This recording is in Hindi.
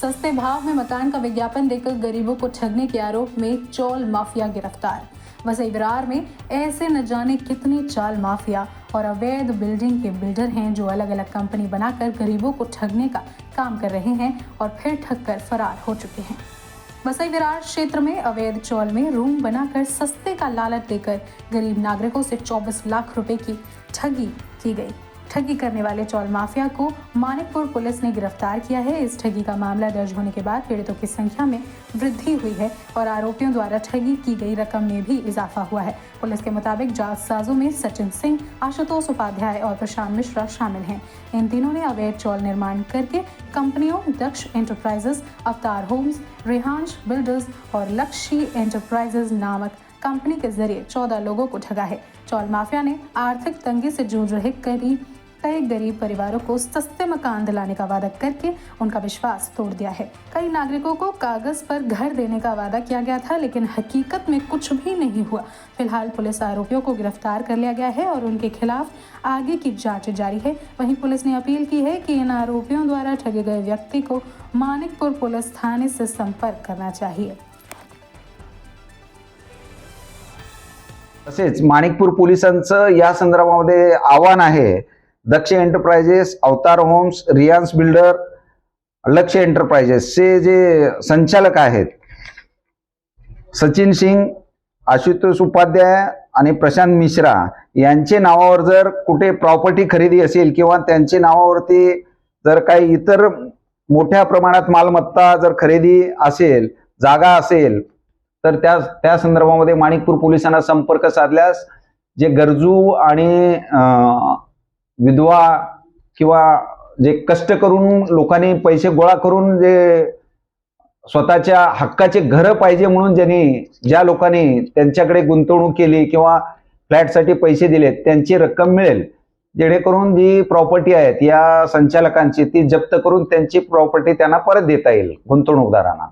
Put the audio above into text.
सस्ते भाव में मकान का विज्ञापन देकर गरीबों को ठगने के आरोप में चौल माफिया गिरफ़्तार। वसई विरार में, ऐसे न जाने कितने चाल माफिया और अवैध बिल्डिंग के बिल्डर हैं जो अलग अलग कंपनी बनाकर गरीबों को ठगने का काम कर रहे हैं और फिर ठग कर फरार हो चुके हैं। वसई विरार क्षेत्र में, अवैध चौल में रूम बनाकर सस्ते का लालच देकर गरीब नागरिकों से 24 लाख रुपए की ठगी की गई। ठगी करने वाले चौल माफिया को मानिकपुर पुलिस ने गिरफ़्तार किया है। इस ठगी का मामला दर्ज होने के बाद पीड़ितों की संख्या में वृद्धि हुई है और आरोपियों द्वारा ठगी की गई रकम में भी इजाफा हुआ है। पुलिस के मुताबिक जालसाजों में सचिन सिंह, आशुतोष उपाध्याय और प्रशांत मिश्रा शामिल हैं। इन तीनों ने अवैध चौल निर्माण करके कंपनियों, Daksh enterprises, Avatar homes, Rehansh, builders और लक्ष्य एंटरप्राइजेस नामक कंपनी के ज़रिए चौदह लोगों को ठगा है। चौल माफिया ने आर्थिक तंगी से जूझ रहे करीब कई गरीब परिवारों को सस्ते मकान दिलाने का वादा करके उनका विश्वास तोड़ दिया है। कई नागरिकों को कागज़ पर घर देने का वादा किया गया था, लेकिन हकीकत में कुछ भी नहीं हुआ। फ़िलहाल पुलिस आरोपियों को गिरफ़्तार कर लिया गया है और उनके खिलाफ आगे की जाँच जारी है। वहीं पुलिस ने अपील की है कि इन आरोपियों द्वारा ठगे गए व्यक्ति को मानिकपुर पुलिस थाने से संपर्क करना चाहिए। तसेच माणिकपूर पोलिसांचं या संदर्भामध्ये आव्हान आहे Daksh enterprises Avatar homes Riyans builder Laksh एंटरप्राइजेसचे जे संचालक आहेत सचिन सिंग आशुतोष उपाध्याय आणि प्रशांत मिश्रा यांचे नावावर जर कुठे प्रॉपर्टी खरेदी असेल किंवा त्यांचे नावावरती जर काही इतर मोठ्या प्रमाणात मालमत्ता जर खरेदी असेल जागा असेल तर त्या त्या संदर्भामध्ये माणिकपूर पोलिसांना संपर्क साधल्यास जे गरजू आणि विधवा किंवा जे कष्ट करून लोकांनी पैसे गोळा करून जे स्वतःच्या हक्काचे घरं पाहिजे म्हणून ज्यांनी ज्या लोकांनी त्यांच्याकडे गुंतवणूक केली किंवा फ्लॅटसाठी पैसे दिलेत त्यांची रक्कम मिळेल. जेणेकरून जी प्रॉपर्टी आहेत या संचालकांची ती जप्त करून त्यांची प्रॉपर्टी त्यांना परत देता येईल गुंतवणूकदारांना.